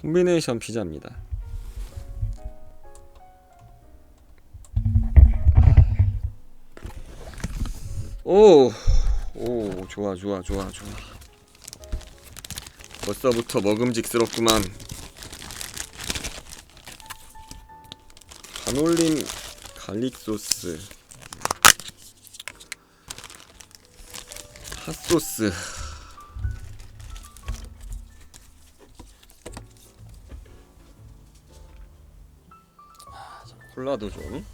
콤비네이션 피자입니다. 오, 오, 좋아, 좋아, 좋아, 좋아. 벌써부터 먹음직스럽구만. 반올림 갈릭 소스, 핫소스. 콜라도 좀.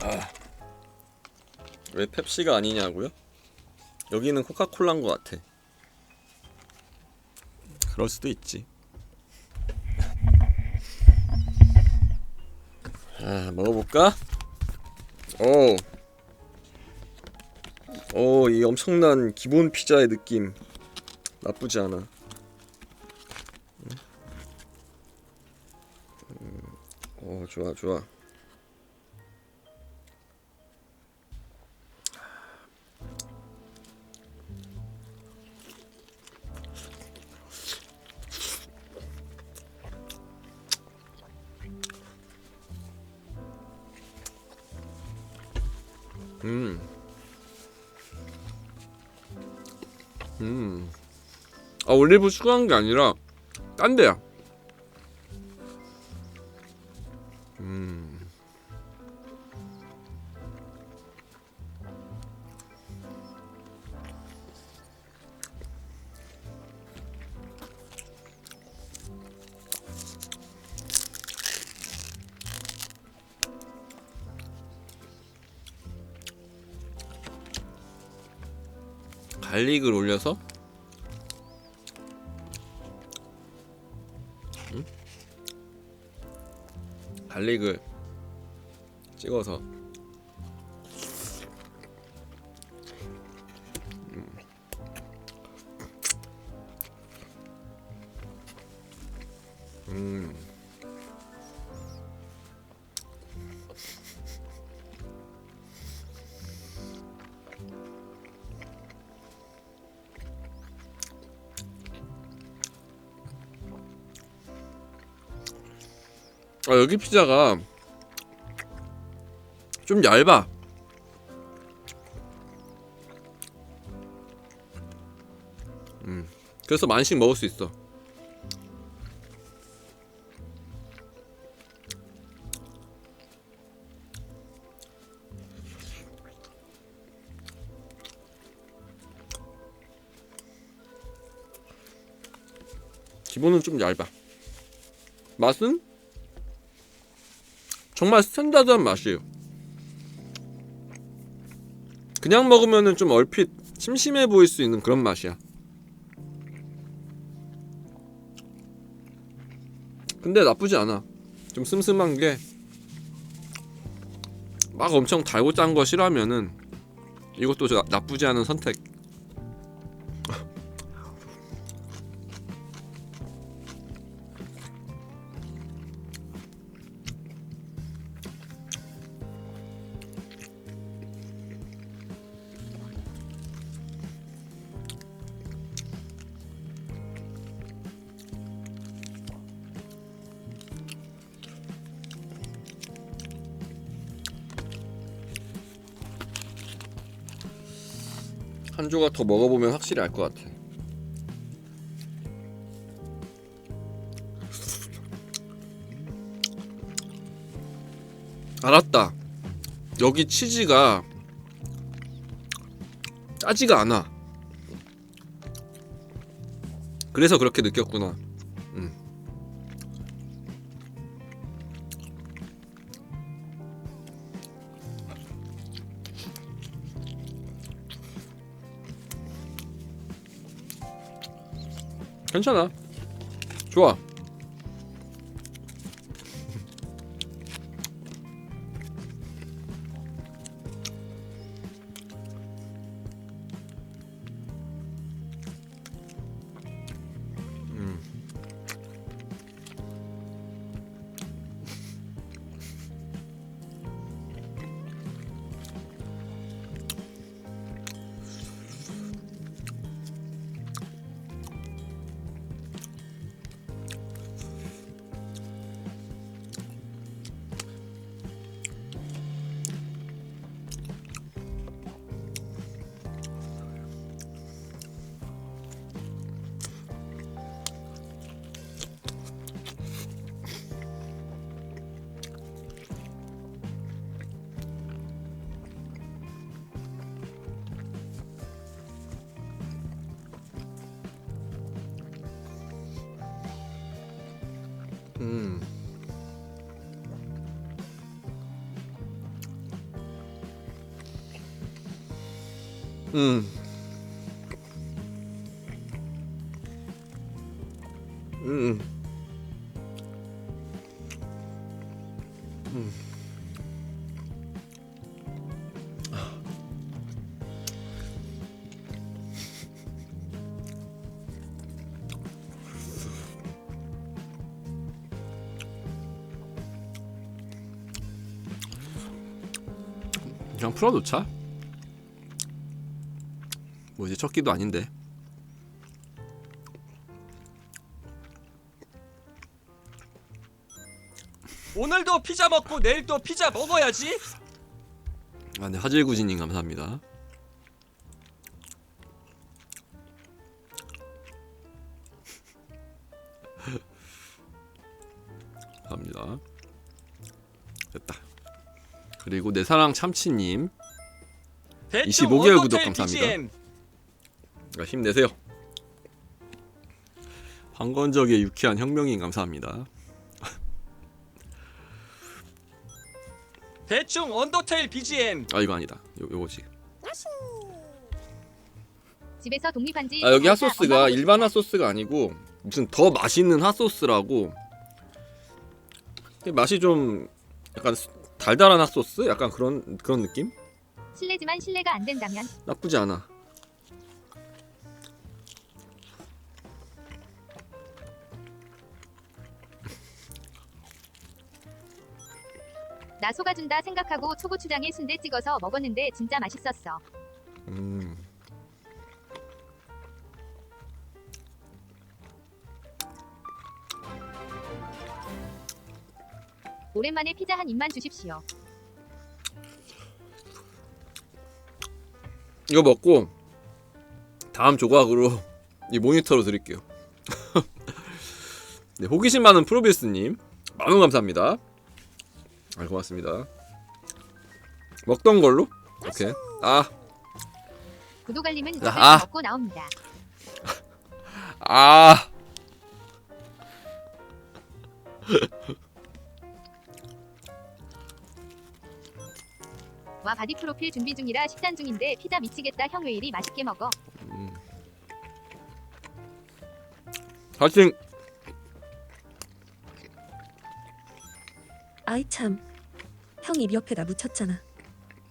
아, 왜 펩시가 아니냐고요? 여기는 코카콜라인 것 같아. 그럴 수도 있지. 아, 먹어볼까? 오, 오, 이 엄청난 기본 피자의 느낌 나쁘지 않아. 음, 오, 좋아, 좋아. 올리브 추가한 게 아니라 딴 데야. 음. 갈릭을 올려서 갈릭을 찍어서 아, 여기 피자가 좀 얇아. 음, 그래서 만씩 먹을 수 있어. 기본은 좀 얇아. 맛은 정말 스탠다드한 맛이에요. 그냥 먹으면은 좀 얼핏 심심해 보일 수 있는 그런 맛이야. 근데 나쁘지 않아. 좀 슴슴한 게 막 엄청 달고 짠 거 싫어하면은 이것도 저- 나쁘지 않은 선택. 조각 더 먹어보면 확실히 알 것 같아. 알았다. 여기 치즈가 짜지가 않아. 그래서 그렇게 느꼈구나. 음. 괜찮아. 좋아. 그냥 풀어놓자. 뭐 이제 첫 끼도 아닌데. 오늘도 피자 먹고 내일도 피자 먹어야지. 아, 네 하질구지님 감사합니다. 감사합니다. 됐다. 그리고 내 사랑 참치님 대충 25개월 언더테일 구독 감사합니다. BGM. 아, 힘내세요. 황건적의 유쾌한 혁명인 감사합니다. 대충 언더테일 BGM. 아 이거 아니다. 요, 요거지. 집에서 독립한 지 아 여기 핫소스가 일반 핫소스가 아니고 무슨 더 맛있는 핫소스라고 맛이 좀 약간 수- 달달한 핫소스? 약간 그런 그런 느낌? 실례지만 실례가 안 된다면 나쁘지 않아. 나 속아준다 생각하고 초고추장에 순대 찍어서 먹었는데 진짜 맛있었어. 음. 오랜만에 피자 한 입만 주십시오. 이거 먹고 다음 조각으로 이 모니터로 드릴게요. 네, 호기심 많은 프로비스님 만원 감사합니다. 아 고맙습니다. 먹던 걸로? 오케이. 아, 구도갈림은 아. 옆에서 먹고 나옵니다. 아. 와 바디 프로필 준비 중이라 식단 중인데 피자 미치겠다 형 왜 이리 맛있게 먹어. 음. 파이팅. 아이 참. 형 입 옆에다 묻혔잖아.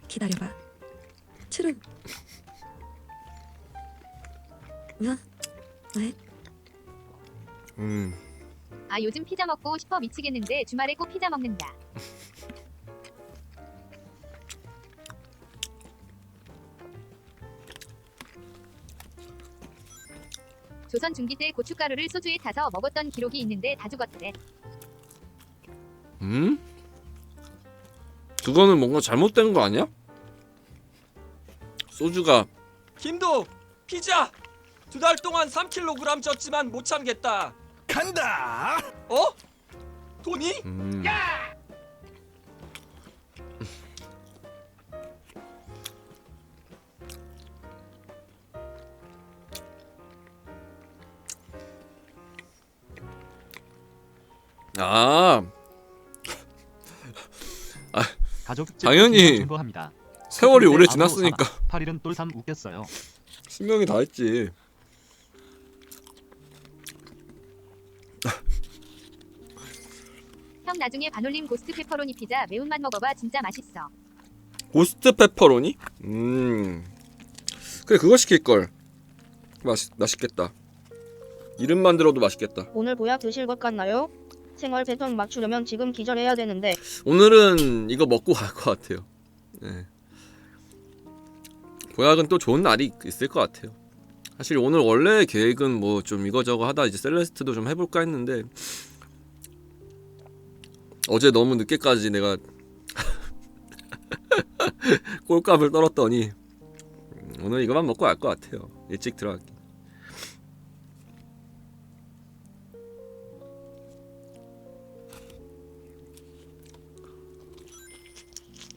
기다려봐. 추름. 응? 왜? 음. 아 요즘 피자 먹고 싶어 미치겠는데 주말에 꼭 피자 먹는다. 조선 중기 때 고춧가루를 소주에 타서 먹었던 기록이 있는데 다 죽었대. 음? 그거는 뭔가 잘못된 거 아니야? 소주가 김도 피자 두 달 동안 3kg 쪘지만 못 참겠다. 간다. 어? 돈이? 음. 아 가족 당연히 중보합니다. 세월이 오래 지났으니까 8일은 똘삼 웃겼어요. 신명이 다 했지. 형 나중에 반올림 고스트 페퍼로니 피자 매운맛 먹어봐 진짜 맛있어. 고스트 페퍼로니? 음. 그래 그거 시킬 걸. 맛 맛있겠다. 이름만 들어도 맛있겠다. 오늘 보약 드실 것 같나요? 생활 패턴 맞추려면 지금 기절해야 되는데 오늘은 이거 먹고 갈 것 같아요. 네. 보약은 또 좋은 날이 있을 것 같아요. 사실 오늘 원래 계획은 뭐 좀 이거저거 하다 이제 셀레스트도 좀 해볼까 했는데 어제 너무 늦게까지 내가 꼴값을 떨었더니 음, 오늘 이거만 먹고 갈 것 같아요. 일찍 들어갈게.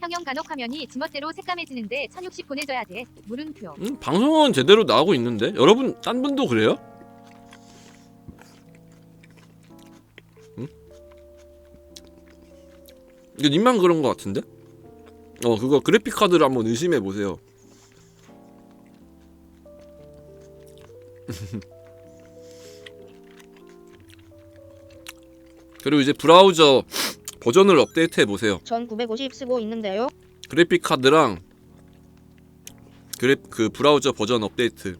형형 간혹 화면이 지멋대로 새까매지는데 1060 보내줘야 돼. 물음표. 음, 방송은 제대로 나오고 있는데 여러분 딴 분도 그래요? 응? 이거 님만 그런 거 같은데? 어 그거 그래픽 카드를 한번 의심해 보세요. 그리고 이제 브라우저 버전을 업데이트해 보세요. 전 950 쓰고 있는데요. 그래픽 카드랑 그래 그 브라우저 버전 업데이트.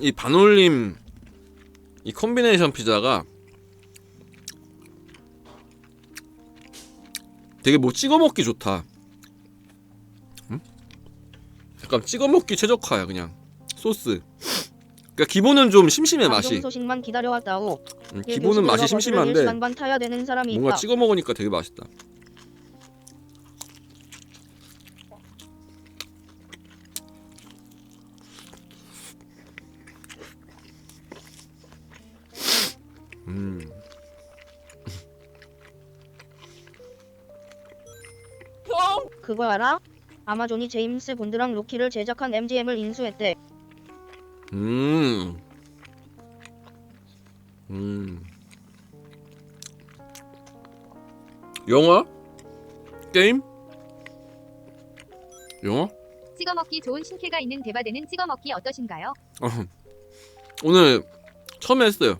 이 반올림 이 콤비네이션 피자가 되게 뭐 찍어 먹기 좋다. 음? 약간 찍어 먹기 최적화야 그냥 소스. 그러니까 기본은 좀 심심해 맛이. 소식만 기다려왔다오. 음, 일 기본은 맛이 심심한데 버스를 1시간 반 타야 되는 사람이 뭔가 있다. 찍어 먹으니까 되게 맛있다. 음, 그거 알아? 아마존이 제임스 본드랑 로키를 제작한 MGM을 인수했대. 음, 음. 영화? 게임? 영화? 찍어먹기 좋은 신캐가 있는 대바대는 찍어먹기 어떠신가요? 어, 오늘 처음 했어요.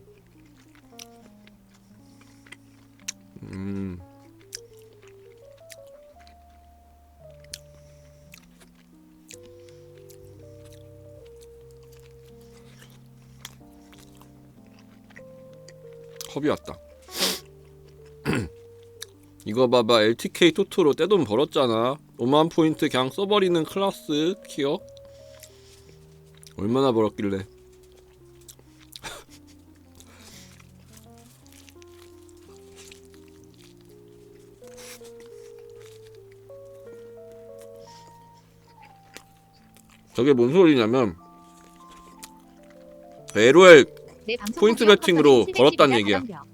음. 컵이 왔다. 이거 봐봐. LTK 토토로 떼돈 벌었잖아. 5만 포인트 그냥 써버리는 클라스 키어? 얼마나 벌었길래? 저게 뭔 소리냐면 LOL 포인트 배팅으로 컵 벌었다는 710이야, 얘기야.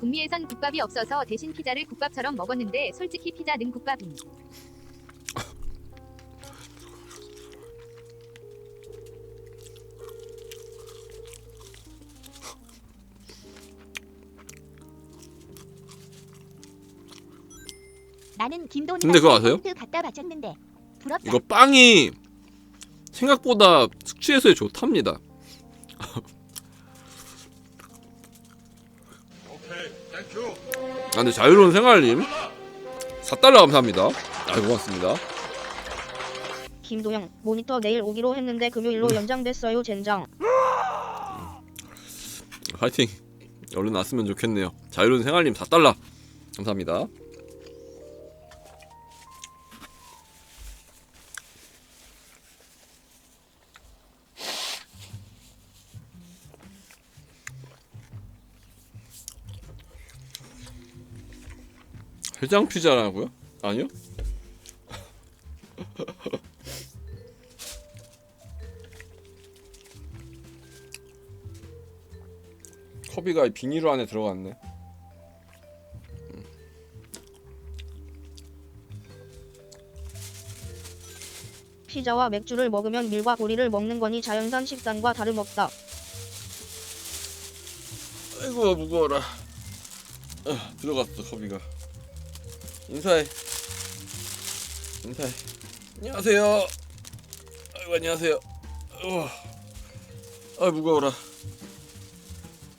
북미에선 국밥이 없어서 대신 피자를 국밥처럼 먹었는데 솔직히 피자는 국밥임. 나는 김돈이 근데 그거 아세요? 갖다 바쳤는데 부럽다. 이거 빵이 생각보다 숙취 해소에 좋답니다. 아 근데 자유로운 생활님 4달러 감사합니다. 아 고맙습니다. 김도영 모니터 내일 오기로 했는데 금요일로 연장됐어요 젠장. 화이팅. 얼른 왔으면 좋겠네요. 자유로운 생활님 4달러 감사합니다. 해장 피자라고요? 아니요? 커비가 이 비닐로 안에 들어갔네. 피자와 맥주를 먹으면 밀과 고리를 먹는 거니 자연산 식단과 다름없다. 아이고 무거워라. 아, 들어갔어 커비가. 인사해. 인사해. 안녕하세요. 아이고 안녕하세요. 어. 아 무거워라.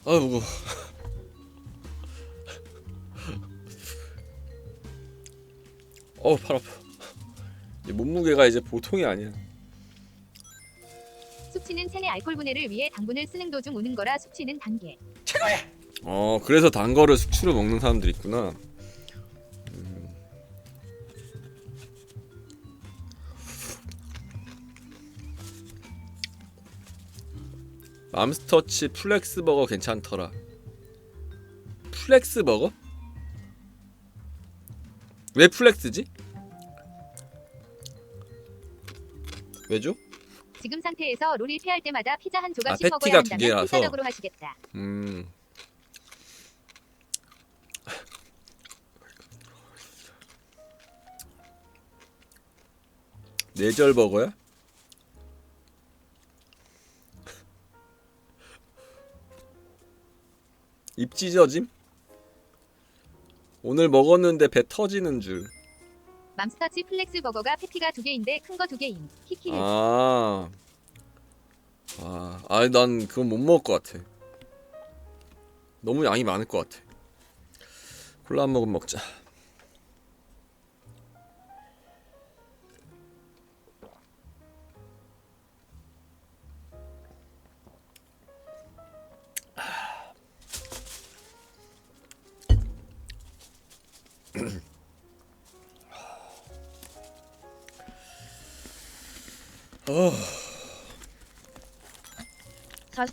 아 무거워. 어팔 아파. 이 몸무게가 이제 보통이 아니야. 숙취는 체내 알코올 분해를 위해 당분을 쓰는 도중 우는 거라 숙취는 단계. 어 그래서 단 거를 숙취로 먹는 사람들이 있구나. 맘스터치 플렉스 버거 괜찮더라. 플렉스 버거? 왜 플렉스지? 왜죠? 지금 상태에서 롤 1패 할 때마다 피자 한 조각씩 아, 먹어야 패티가 두 한다면 개라서. 필사적으로 하시겠다. 음. 네절 버거야? 입 찢어짐? 오늘 먹었는데 배 터지는 줄. 맘스터치 플렉스 버거가 패티가 두 개인데 큰 거 두 개임. 키키. 아. 아, 아니 난 그건 못 먹을 것 같아. 너무 양이 많을 것 같아. 콜라 한 모금 먹자.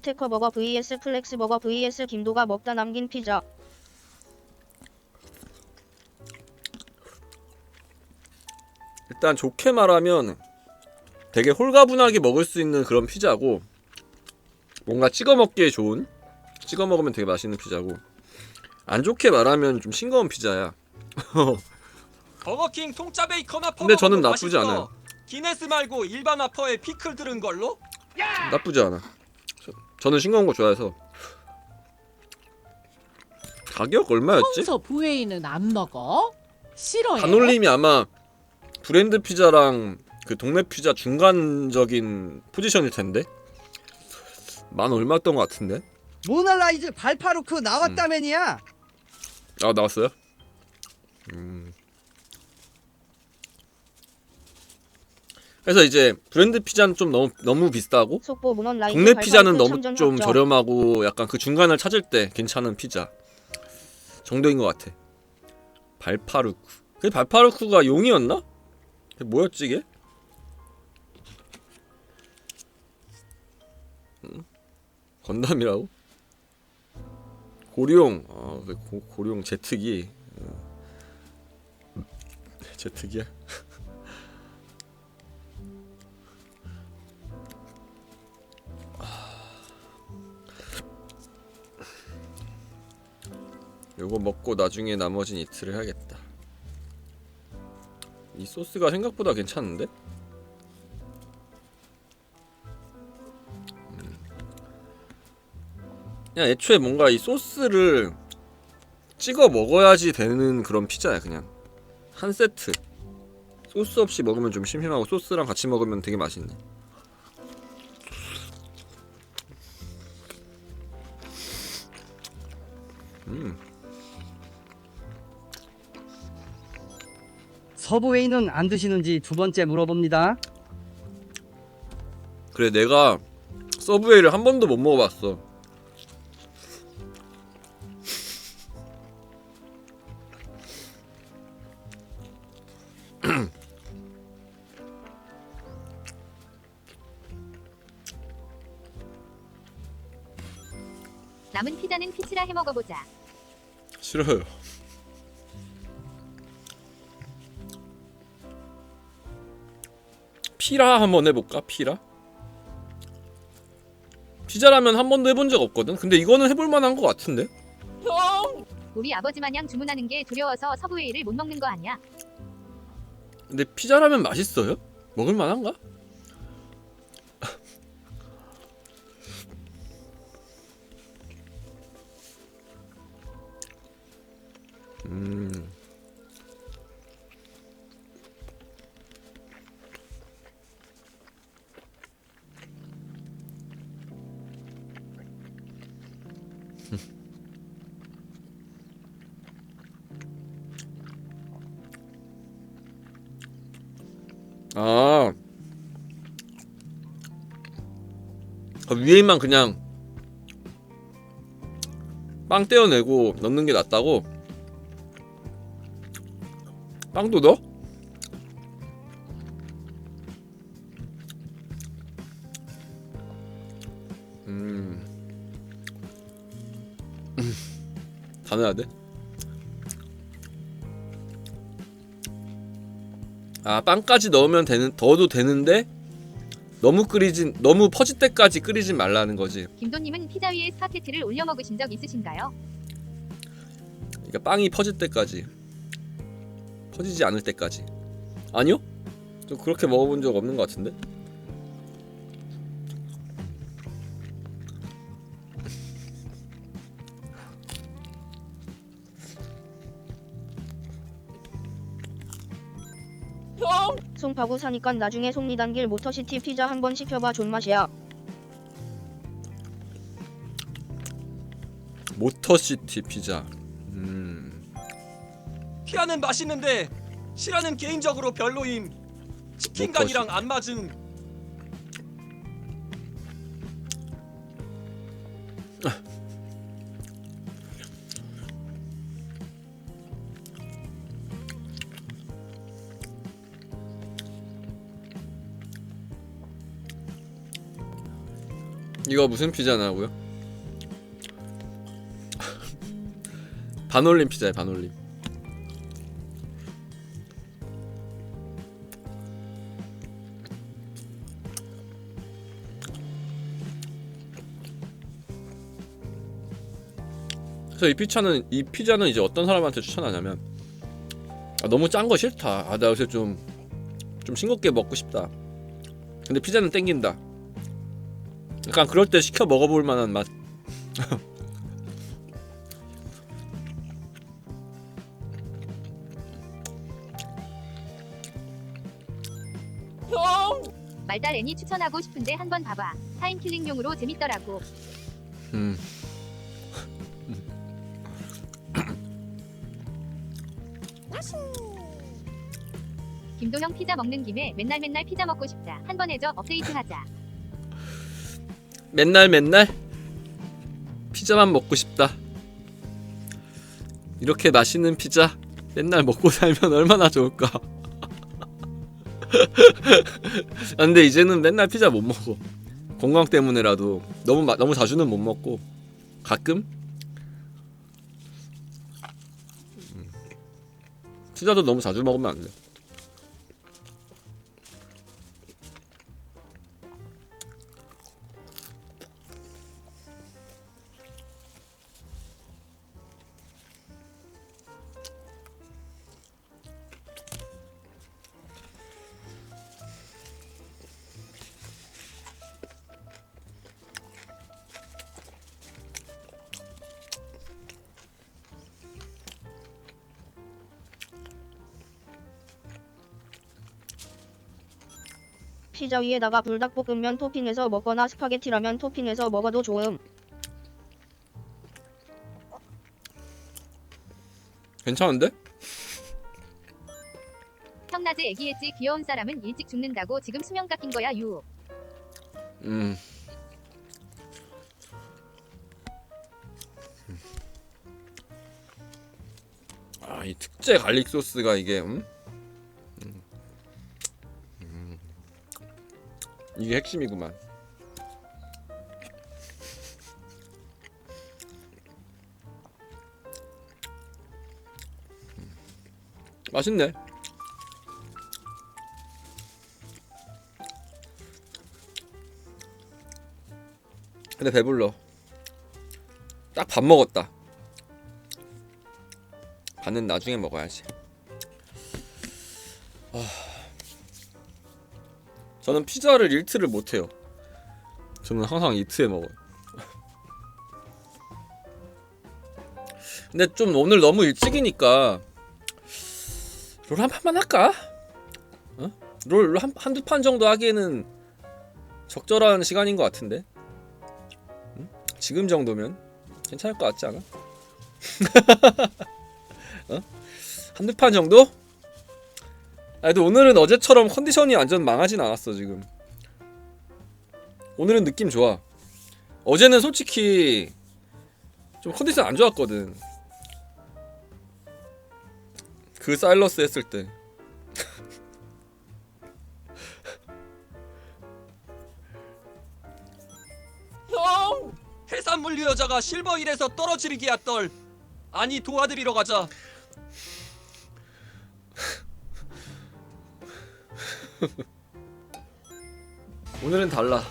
스테커 버거 vs 플렉스 버거 vs 김도가 먹다 남긴 피자. 일단 좋게 말하면 되게 홀가분하게 먹을 수 있는 그런 피자고 뭔가 찍어 먹기에 좋은 찍어 먹으면 되게 맛있는 피자고 안 좋게 말하면 좀 싱거운 피자야. 버거킹 통짜 베이컨 와퍼 근데 저는 나쁘지 맛있어. 않아요. 기네스 말고 일반 와퍼에 피클 들은 걸로? 나쁘지 않아. 저, 저는 싱거운 거 좋아해서 가격 얼마였지? 평소 부회의는 안 먹어? 싫어해? 반올림이 아마 브랜드 피자랑 그 동네 피자 중간적인 포지션일 텐데 만 얼마였던 것 같은데 모날라이즈 발파루크 나왔다면이야. 아 나왔어요? 음. 그래서 이제 브랜드 피자는 좀 너무 너무 비싸고 속보 문헌 라이브 동네 피자는 너무 좀. 저렴하고 약간 그 중간을 찾을 때 괜찮은 피자 정도인 것 같아. 발파루크. 그 발파루크가 용이었나? 뭐였지 이게? 음? 건담이라고? 고룡. 아, 그 고, 고룡 제트기. 어. 제트기야? 요거 먹고 나중에 나머진 이틀을 해야겠다. 이 소스가 생각보다 괜찮은데? 음. 그냥 애초에 뭔가 이 소스를 찍어 먹어야지 되는 그런 피자야 그냥 한 세트 소스 없이 먹으면 좀 심심하고 소스랑 같이 먹으면 되게 맛있네 음 서브웨이는 안 드시는지 두 번째 물어봅니다. 그래 내가 서브웨이를 한 번도 못 먹어봤어 남은 피자는 피치라 해 먹어보자. 싫어요 피라 한번 해볼까? 피라? 피자라면 한 번도 해본 적 없거든? 근데 이거는 해볼 만한 것 같은데? 우리 아버지 마냥 주문하는 게 두려워서 서브웨이를 못 먹는 거 아니야? 근데 피자라면 맛있어요? 먹을 만한가? 위에만 그냥 빵 떼어내고 넣는 게 낫다고? 빵도 넣어? 음. 다 넣어야 돼? 아 빵까지 넣으면 되는 더도 되는데 너무 끓이진 너무 퍼질 때까지 끓이진 말라는 거지. 김도님은 피자 위에 스파게티를 올려 먹으신 적 있으신가요? 그러니까 빵이 퍼질 때까지 퍼지지 않을 때까지 아니요? 저 그렇게 먹어본 적 없는 것 같은데 송파구 사니까 나중에 송리단길 모터시티 피자 한번 시켜봐 존맛이야. 모터시티 피자 음 피아는 맛있는데 시라는 개인적으로 별로임. 치킨 간이랑 안 맞음. 이거 무슨 피자냐고요? 반올림 피자에 반올림 그래서 이 피자는 이 피자는 이제 어떤 사람한테 추천하냐면 아, 너무 짠 거 싫다. 아, 나 요새 좀좀 싱겁게 먹고 싶다. 근데 피자는 땡긴다. 약간 그럴 때 시켜 먹어볼 만한 맛. 말달 애니 추천하고 싶은데 한번 봐봐. 타임킬링용으로 재밌더라고. 음. 김도형 피자 먹는 김에 맨날 맨날 피자 먹고 싶다. 한번 해줘 업데이트 하자. 맨날 맨날 피자만 먹고 싶다. 이렇게 맛있는 피자 맨날 먹고 살면 얼마나 좋을까. 아, 근데 이제는 맨날 피자 못 먹어. 건강 때문에라도 너무 마, 너무 자주는 못 먹고 가끔 음. 피자도 너무 자주 먹으면 안 돼. 피자 위에다가 불닭볶음면 토핑해서 먹거나 스파게티 라면 토핑해서 먹어도 좋음. 괜찮은데? 형 낮에 애기했지 귀여운 사람은 일찍 죽는다고 지금 수명 깎인 거야 유. 음. 아, 이 특제 갈릭 소스가 이게 음? 음. 이게 핵심이구만. 음. 맛있네. 근데 배불러. 딱 밥 먹었다. 밥은 나중에 먹어야지. 저는 피자를 일트를 못 해요. 저는 항상 이트에 먹어요. 근데 좀 오늘 너무 일찍이니까 롤 한 판만 할까? 어? 롤 한, 한두 판 정도 하기에는 적절한 시간인 것 같은데 지금 정도면 괜찮을 것 같지 않아? 어? 한두 판 정도? 아, 근데 오늘은 어제처럼 컨디션이 완전 망하진 않았어 지금. 오늘은 느낌 좋아. 어제는 솔직히 좀 컨디션 안 좋았거든. 그 사일러스 했을 때. 형! 해산물류 여자가 실버 1에서 떨어지기야 떨. 아니 도와드리러 가자. 오늘은 달라.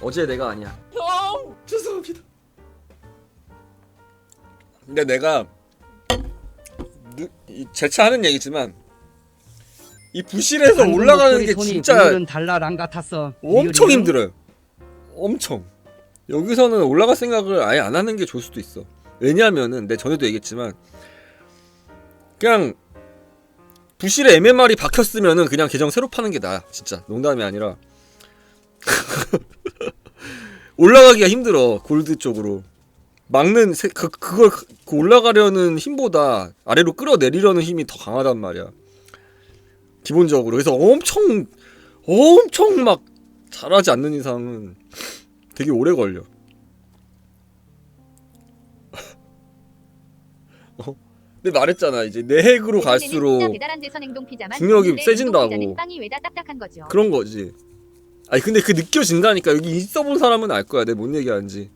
어제 내가 아니야. 형! 죄송합니다. 근데 내가 재차하는 얘기지만 이 부실에서 올라가는 게 진짜 오늘은 달라랑 같았어. 엄청? 힘들어요. 엄청. 여기서는 올라갈 생각을 아예 안 하는 게 좋을 수도 있어. 왜냐하면은 내 전에도 얘기했지만 그냥 부실에 MMR이 박혔으면은 그냥 계정 새로 파는 게 나아. 진짜 농담이 아니라 올라가기가 힘들어 골드 쪽으로 막는 세, 그 그걸 그 올라가려는 힘보다 아래로 끌어내리려는 힘이 더 강하단 말이야. 기본적으로 그래서 엄청 엄청 막 잘하지 않는 이상은 되게 오래 걸려. 근데 말했잖아 이제 내 핵으로 피자 갈수록 중력이 세진다고. 운동 피자는 빵이 왜다 딱딱한 거죠. 그런 거지. 아니 근데 그 느껴진다니까 여기 있어 본 사람은 알 거야 내뭔 얘기하는지.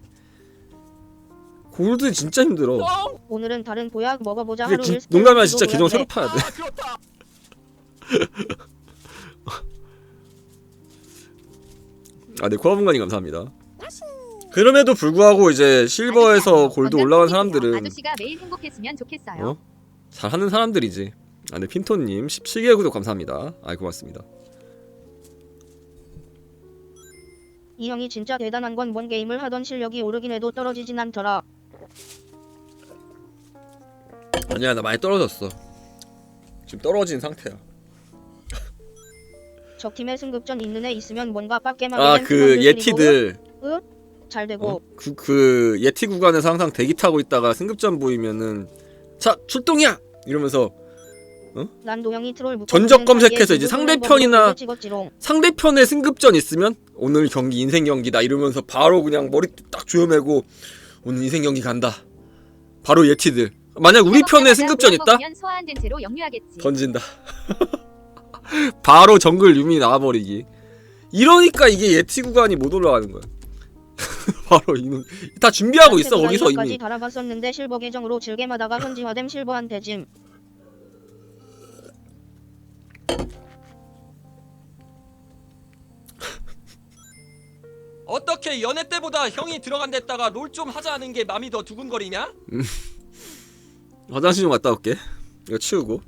골드 진짜 힘들어. 형! 오늘은 다른 보약 먹어보자 근데 하루 진- 일 농담이 아니라 진짜 계정 새로. 파야 돼. 아. 아, 네, 코아분간이 감사합니다. 그럼에도 불구하고 이제 실버에서 아저씨, 골드 올라간. 사람들은 아저씨가 매일 행복했으면 좋겠어요. 어? 잘하는 사람들이지. 아, 네, 핀토님 17개 구독 감사합니다. 아, 고맙습니다. 이 형이 진짜 대단한 건 뭔 게임을 하던 실력이 오르긴 해도 떨어지진 않더라. 아니야, 나 많이 떨어졌어. 지금 떨어진 상태야. 적 팀에 승급전 있는 애 있으면 뭔가 빡게만 아, 그 예티들 잘 되고 어? 그, 그 예티 구간에서 항상 대기 타고 있다가 승급전 보이면은 자 출동이야 이러면서 난 도형이 트롤 묶어 전적 검색해서 이제 상대편이나. 상대편의 승급전 있으면 오늘 경기 인생 경기다 이러면서 바로 그냥 머리 딱 조여매고 오늘 인생 경기 간다. 바로 예티들. 만약 우리 편에 승급전 있다. 던진다. 바로 정글 유미 나와버리기. 이러니까 이게 예티 구간이 못 올라가는 거야. 바로 이는 다 준비하고 있어 거기서 까지 이미. 달아봤었는데 실버 계정으로 즐겜하다가 현지화됨 실버한 대짐. 어떻게 연애 때보다 형이 들어간댔다가 롤 좀 하자는 게 마음이 더 두근거리냐? 화장실 좀 갔다 올게. 이거 치우고.